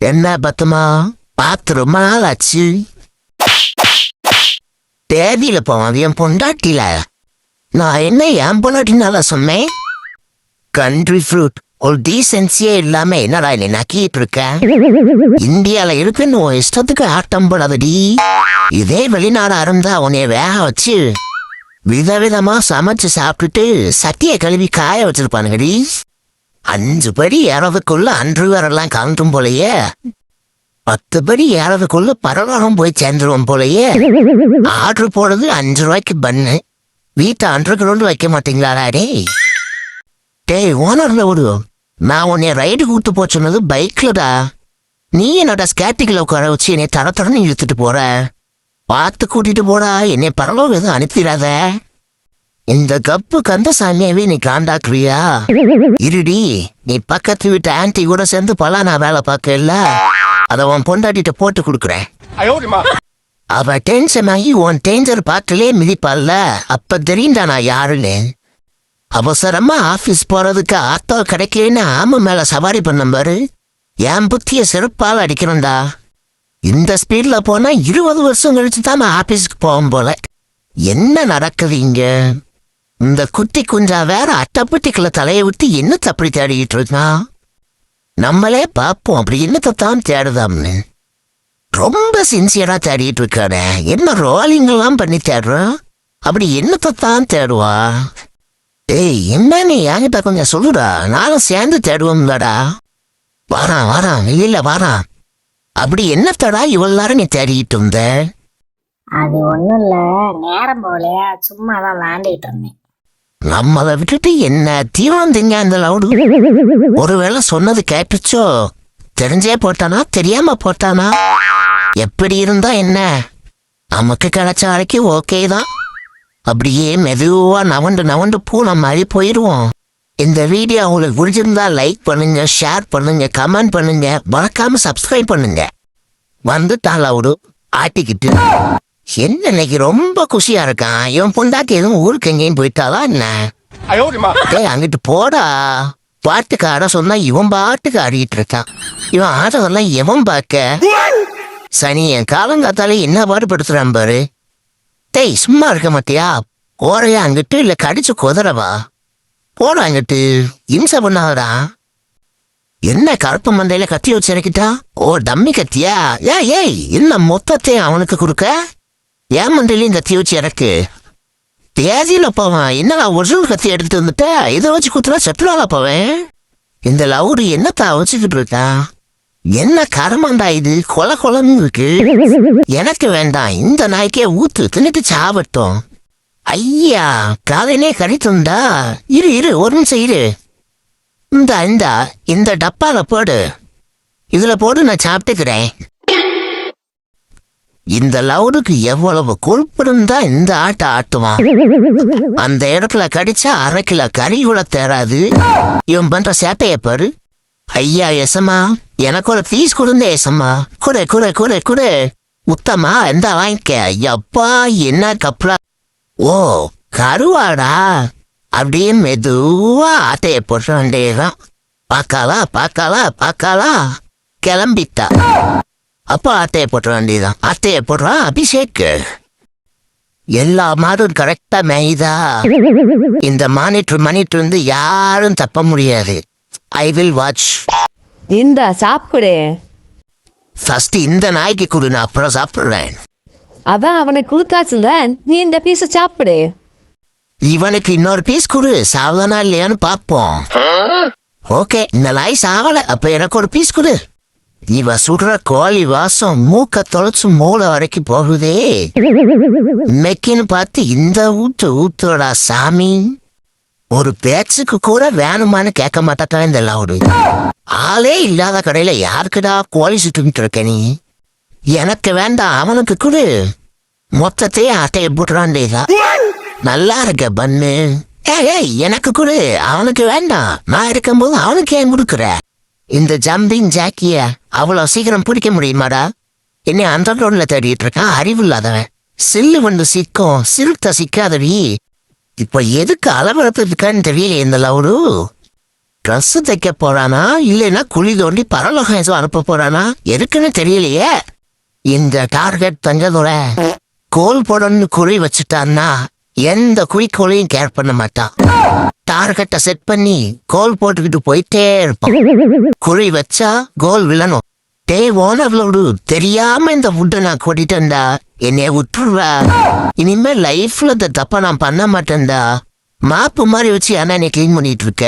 என்ன பத்தமா பார்த்து ரொம்ப நாள் ஆச்சு தேதியில போவான் என் பொண்டாட்டில நான் என்ன என் பொண்டாட்டினால சொன்னேன் கண்ட்ரி ஃப்ரூட் ஒரு டீசென்சியே இல்லாம என்னடா நீ நக்கிட்டு இருக்க இந்தியால இருக்குன்னு உன் இஷ்டத்துக்கு ஆட்டம் போடாதடி இதே வெளிநாடா இருந்தா உன்னைய வேக வச்சு விதவிதமா சமைச்சு சாப்பிட்டுட்டு சட்டியை கழுவி காய வச்சிருப்பானுங்கடி அஞ்சு படி ஏறதுக்குள்ள அன்று வரலாம் கலந்தும் போலயே. பத்து படி ஏறதுக்குள்ள பரவகம் போய் சேர்ந்துருவோம் போலயே. ஆர்டர் போடுறது அஞ்சு ரூபாய்க்கு பண்ணு. வீட்டை அன்று கிரவுண்ட் வைக்க மாட்டீங்களா டே டேய் ஓனர்ல விடு நான் உன்னை ரைடு கூட்டு போக சொன்னது பைக்லடா நீ என்னோட ஸ்கேட்டிக்கில் உட்கார வச்சு என்னை தர தரன்னு இழுத்துட்டு போற? பார்த்து கூட்டிட்டு போடா என்னை பரலோகம் எதுவும் அனுப்பிடாத. இந்த கப்பு கந்தசாமியாவே நீ காண்டாக்குவியா இருடி நீ பக்கத்து வீட்டு ஆன்டி கூட சேர்ந்து பல நான் வேலை பார்க்கல? அத உன் பொண்டாட்டிட்ட போட்டு கொடுக்குறேன். அவ டென்ஷன் ஆகி உன் டேஞ்சர் பாட்டிலே மிதிப்பாள்ல அப்ப தெரியுண்டா நான் யாருன்னு. அவசரமா ஆபீஸ் போறதுக்கு ஆத்தோ கிடைக்கலன்னு ஆம மேல சவாரி பண்ண பாரு. என் புத்திய சிறப்பால் அடிக்கிறோம்டா இந்த ஸ்பீட்ல போனா இருபது வருஷம் கழிச்சு தான் நான் ஆபீஸ்க்கு போவோம் போல. என்ன நடக்குது இங்க? இந்த குட்டி குஞ்சா வேற அட்டப்பட்டிக்குள்ள தலையை விட்டு என்ன தப்படி தேடிக்கிட்டு இருக்கான் நம்மளே பார்ப்போம். அப்படி என்னத்தான் தேடுதாம்னு. ரொம்ப சின்சியரா தேடிட்டு இருக்கானே. என்ன ரோலிங்கெல்லாம் பண்ணி தேடுறோம் அப்படி என்னத்தான் தேடுவா? ஏய் என்ன நீ என்கிட்ட கொஞ்சம் சொல்லுடா. நானும் சேர்ந்து தேடுவோம்லடா. வாரான் வாரான். வெளியில வாரான். அப்படி என்னத்தடா இவ்வளோ நேரம் நீ தேடிட்டு இருந்த? அது ஒன்றும் இல்லை. நேரம் போகலையா? சும்மா தான் விளாண்டுக்கிட்டு இருந்தேன். நம்மளை விட்டுட்டு என்ன தீவனம் திங்க அந்த லவுடு ஒருவேளை சொன்னது கேட்டுச்சோ? தெரிஞ்சே போட்டானா? தெரியாம போட்டானா? எப்படி இருந்தா என்ன? நமக்கு கிடைச்ச வரைக்கும் ஓகே தான். அப்படியே மெதுவா நவண்டு நவண்டு பூனை மாதிரி போயிடுவோம் இந்த வீடியோ உங்களுக்கு பிடிச்சிருந்தா லைக் பண்ணுங்க ஷேர் பண்ணுங்க கமெண்ட் பண்ணுங்க. மறக்காம சப்ஸ்கிரைப் பண்ணுங்க. வந்துட்டான் லவுடு ஆட்டிக்கிட்டு. என்ன இன்னைக்கு ரொம்ப குஷியா இருக்கான் இவன் பொண்டாட்டி எதுவும் ஊருக்கு எங்கேயும் போயிட்டாவா என்ன? டேய் அங்கிட்டு போடா. பாட்டுக்கு ஆட சொன்னா இவன் பாட்டுக்கு ஆடிக்கிட்டு இருக்கான். இவன் ஆட சொன்னா எவன் பார்க்க சனி என் காலங்காத்தாலே என்ன பாடுபடுத்துறான் பாரு. டேய் சும்மா இருக்க மாட்டியா? ஓரையா அங்கிட்டு இல்ல கடிச்சு குதறவா? போடா அங்கிட்டு. இம்சை பண்ணாதடா. என்ன கருப்பு மந்தையில கத்தி வச்சிருக்கிட்டா ஓ தம்மி கத்தியா? ஏய் ஏய் என்ன மொத்தத்தை அவனுக்கு கொடுக்க? ஏன் மண்டையிலையும் இந்த தீவச்சி எனக்கு தேதியில போவான். என்னடா ஒரிஜினல் கத்தி எடுத்துட்டு வந்துட்ட? இதை வச்சு குத்துனா செத்துலால போவேன்? இந்த லவுடு என்னத்தா வச்சுக்கிட்டு இருக்கா? என்ன கரமாண்டா இது? கொல கொலன்னு இருக்கு. எனக்கு வேண்டாம். இந்த நாய்க்கே ஊத்து தின்னுட்டு சாப்பிட்டோம் ஐயா காலையிலே கடித்துண்டா இரு இரு ஒரு நிமிஷம் இரு. இந்த இந்த இந்த டப்பாவில் போடு. இதில் போடு நான் சாப்பிட்டுக்கிறேன். இந்த லவுடுக்கு எவ்வளவு கொழுப்பு இந்த ஆட்டை ஆட்டுவான் அந்த இடத்துல கடிச்சா அரை கிலோ கறி கூட தேராது. இவன் பண்ற சேட்டைய பாரு. ஐயா எசமா எனக்கு ஒரு பீஸ் கொடுங்க எசமா குடு குடு குடு குடு. உத்தமா எந்த வாங்கிக்க. எப்பா என்ன கப்ளா ஓ கருவாடா? அப்படியே மெதுவா ஆட்டைய போட்டு வேண்டியதுதான். பார்க்காளா பார்க்காளா பார்க்காளா கிளம்பிட்டா. அப்போ ஆட்டையை போட்ட வேண்டியதுதான். ஆட்டையை போடுறான் அபிஷேக் எல்லா மாடும் கரெக்டா மேய்தா? இந்த மானிட்டர் மானிட்டர் வந்து யாரும் தப்ப முடியாது. ஐ வில் வாட்ச் இந்த சாப்பிடு. ஃபர்ஸ்ட் இந்த நாய்க்கு கொடு நான் அப்புறம் சாப்பிடுறேன். அதான் அவனுக்கு கொடுத்தாச்சுல நீ இந்த பீஸை சாப்பிடு. இவனுக்கு இன்னொரு பீஸ் கொடு சாவதானா இல்லையான்னு பார்ப்போம். ஓகே இந்த நாய் சாவல அப்ப எனக்கு ஒரு பீஸ் கொடு. இவ சுடுற கோழி வாசம் மூக்க தொலைச்சு மூளை வரைக்கும் போகுதே. இன்னைக்குன்னு பார்த்து இந்த ஊத்து ஊத்துடா சாமி. ஒரு பேச்சுக்கு கூட வேணுமான்னு கேட்க மாட்டாட்டா இந்த லவுடு. ஆளே இல்லாத கடையில யாருக்குடா கோழி சுட்டுக்கிட்டு இருக்க நீ? எனக்கு வேண்டாம் அவனுக்கு கொடு. மொத்தத்தையே அட்டையை போட்டுறான்டேதா நல்லா இருக்க பண்ணு. ஏய் எனக்கு கொடு. அவனுக்கு வேண்டாம். நான் இருக்கும்போது அவனுக்கு ஏன் கொடுக்குறேன் இந்த ஜம்பிங் ஜாக்கிய அவ்வளோ சீக்கிரம் பிடிக்க முடியுமாடா? என்னை அந்த ரோட்ல தேடிட்டு இருக்கான் அறிவு இல்லாதவன். சில்லு வந்து சிக்கும். சிறுத்த சிக்காதவி இப்போ எதுக்கு அளவெடுத்துருக்கான்னு தெரியல இந்த லவுடு ட்ரெஸ் தைக்க போறானா? இல்லைன்னா குழி தோண்டி பரலோகம் ஏதோ அனுப்ப போறானா? எதுக்குன்னு தெரியலையே. இந்த டார்கெட் தஞ்சதோட கோல் போடணும்னு குறி வச்சுட்டான்னா எந்த குறிக்கோளையும் கேர் பண்ண மாட்டான். டார்கெட்டை செட் பண்ணி கோல் போட்டுக்கிட்டு போயிட்டே இருப்பான் குறி வச்சா கோல் விழணும். டே ஓனவளோடு தெரியாம இந்த ஃபுட்டை நான் கொட்டிட்டேன்டா என்னைய விட்டுருவா இனிமே லைஃப்ல இந்த தப்பை நான் பண்ண மாட்டேன்டா. மாப்பு மாதிரி வச்சு ஆனா என்னை கிளீன் பண்ணிட்டு இருக்க.